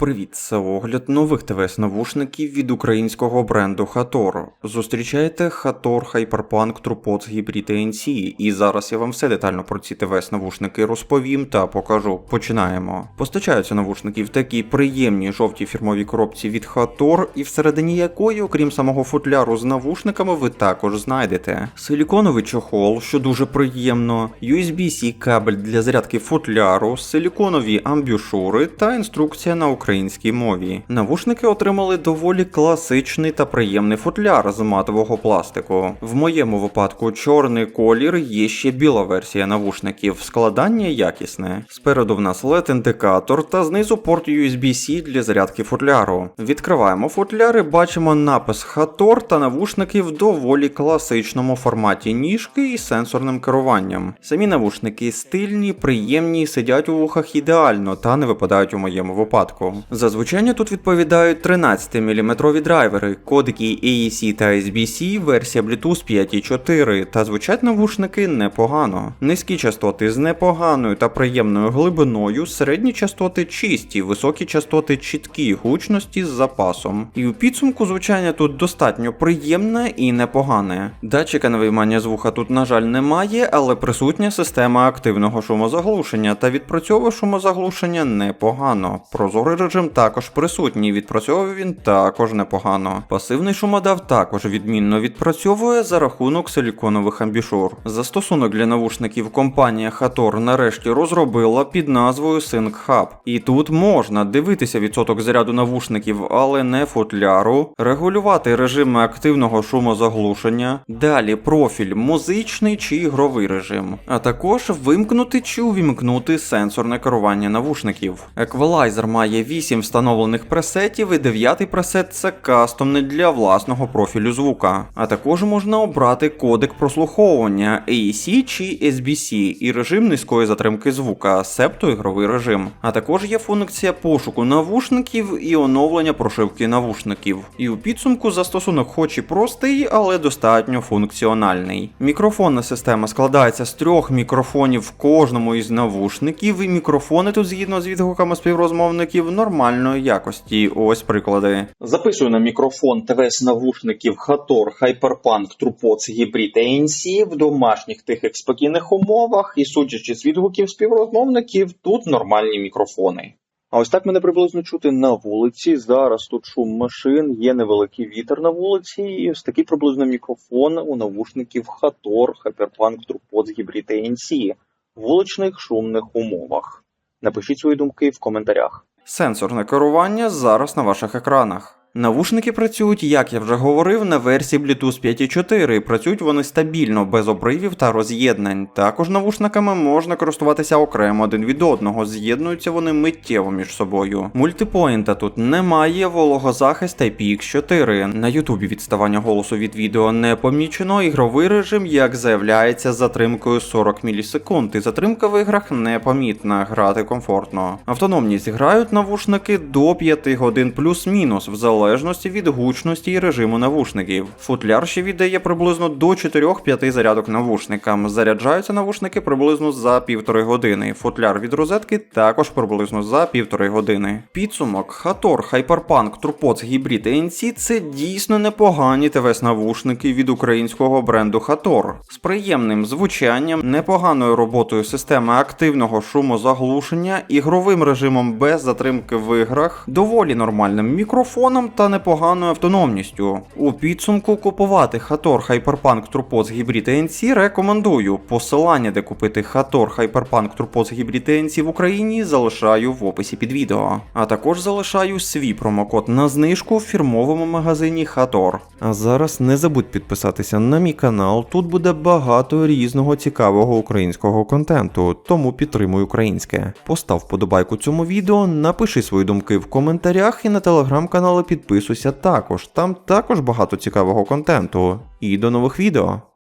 Привіт, це огляд нових ТВС-навушників від українського бренду Hator. Зустрічайте Hator Hyperpunk TruePods Hybrid ANC, і зараз я вам все детально про ці ТВС-навушники розповім та покажу. Починаємо. Постачаються навушники в такій приємній жовтій фірмовій коробці від Hator, і всередині якої, окрім самого футляру з навушниками, ви також знайдете силіконовий чохол, що дуже приємно, USB-C кабель для зарядки футляру, силіконові амбюшури та інструкція на українській мові. Навушники отримали доволі класичний та приємний футляр з матового пластику. В моєму випадку чорний колір є ще біла версія навушників, складання якісне. Спереду в нас led індикатор та знизу порт USB-C для зарядки футляру. Відкриваємо футляр і бачимо напис Hator та навушники в доволі класичному форматі ніжки і сенсорним керуванням. Самі навушники стильні, приємні, сидять у вухах ідеально та не випадають у моєму випадку. За звучання тут відповідають 13-мм драйвери, кодики AEC та SBC, версія Bluetooth 5.4 та звучать навушники непогано. Низькі частоти з непоганою та приємною глибиною, середні частоти чисті, високі частоти чіткі, гучності з запасом. І у підсумку звучання тут достатньо приємне і непогане. Датчика на виймання звука тут, на жаль, немає, але присутня система активного шумозаглушення та відпрацьовує шумозаглушення непогано. Прозорий режим також присутній, відпрацьовує він також непогано. Пасивний шумодав також відмінно відпрацьовує за рахунок силіконових амбішур. Застосунок для навушників компанія Hator нарешті розробила під назвою Sync Hub. І тут можна дивитися відсоток заряду навушників, але не футляру, регулювати режими активного шумозаглушення, далі профіль музичний чи ігровий режим, а також вимкнути чи увімкнути сенсорне керування навушників. Еквалайзер має 8 встановлених пресетів, і 9 пресет це кастомний для власного профілю звука. А також можна обрати кодек прослуховування AEC чи SBC і режим низької затримки звука, себто ігровий режим. А також є функція пошуку навушників і оновлення прошивки навушників. І у підсумку застосунок хоч і простий, але достатньо функціональний. Мікрофонна система складається з трьох мікрофонів в кожному із навушників, і мікрофони тут згідно з відгуками співрозмовників нормальної якості. Ось приклади. Записую на мікрофон ТВС навушників Hator Hyperpunk TruePods Hybrid ANC в домашніх тихих спокійних умовах, і судячи з відгуків співрозмовників, тут нормальні мікрофони. А ось так мене приблизно чути на вулиці. Зараз тут шум машин, є невеликий вітер на вулиці, і ось такий приблизно мікрофон у навушників Hator Hyperpunk TruePods Hybrid ANC вуличних шумних умовах. Напишіть свої думки в коментарях. Сенсорне керування зараз на ваших екранах. Навушники працюють, як я вже говорив, на версії Bluetooth 5.4. Працюють вони стабільно, без обривів та роз'єднань. Також навушниками можна користуватися окремо один від одного, з'єднуються вони миттєво між собою. Мультипоінта тут немає, вологозахист IPX4. На Ютубі відставання голосу від відео не помічено. Ігровий режим, як заявляється, з затримкою 40 мілісекунд, і затримка в іграх непомітна, грати комфортно. Автономність грають навушники до 5 годин плюс-мінус, в залежності від гучності і режиму навушників. Футляр ще віддає приблизно до 4-5 зарядок навушникам. Заряджаються навушники приблизно за півтори години. Футляр від розетки також приблизно за півтори години. Підсумок Hator Hyperpunk TruePods Hybrid ANC – це дійсно непогані ТВС-навушники від українського бренду Hator. З приємним звучанням, непоганою роботою системи активного шумозаглушення, ігровим режимом без затримки в іграх, доволі нормальним мікрофоном та непоганою автономністю. У підсумку купувати Hator Hyperpunk TruePods Hybrid ANC рекомендую. Посилання, де купити Hator Hyperpunk TruePods Hybrid ANC в Україні, залишаю в описі під відео. А також залишаю свій промокод на знижку в фірмовому магазині Hator. А зараз не забудь підписатися на мій канал. Тут буде багато різного цікавого українського контенту, тому підтримуй українське. Постав вподобайку цьому відео, напиши свої думки в коментарях і на телеграм-канали підписуйся також. Там також багато цікавого контенту. І до нових відео.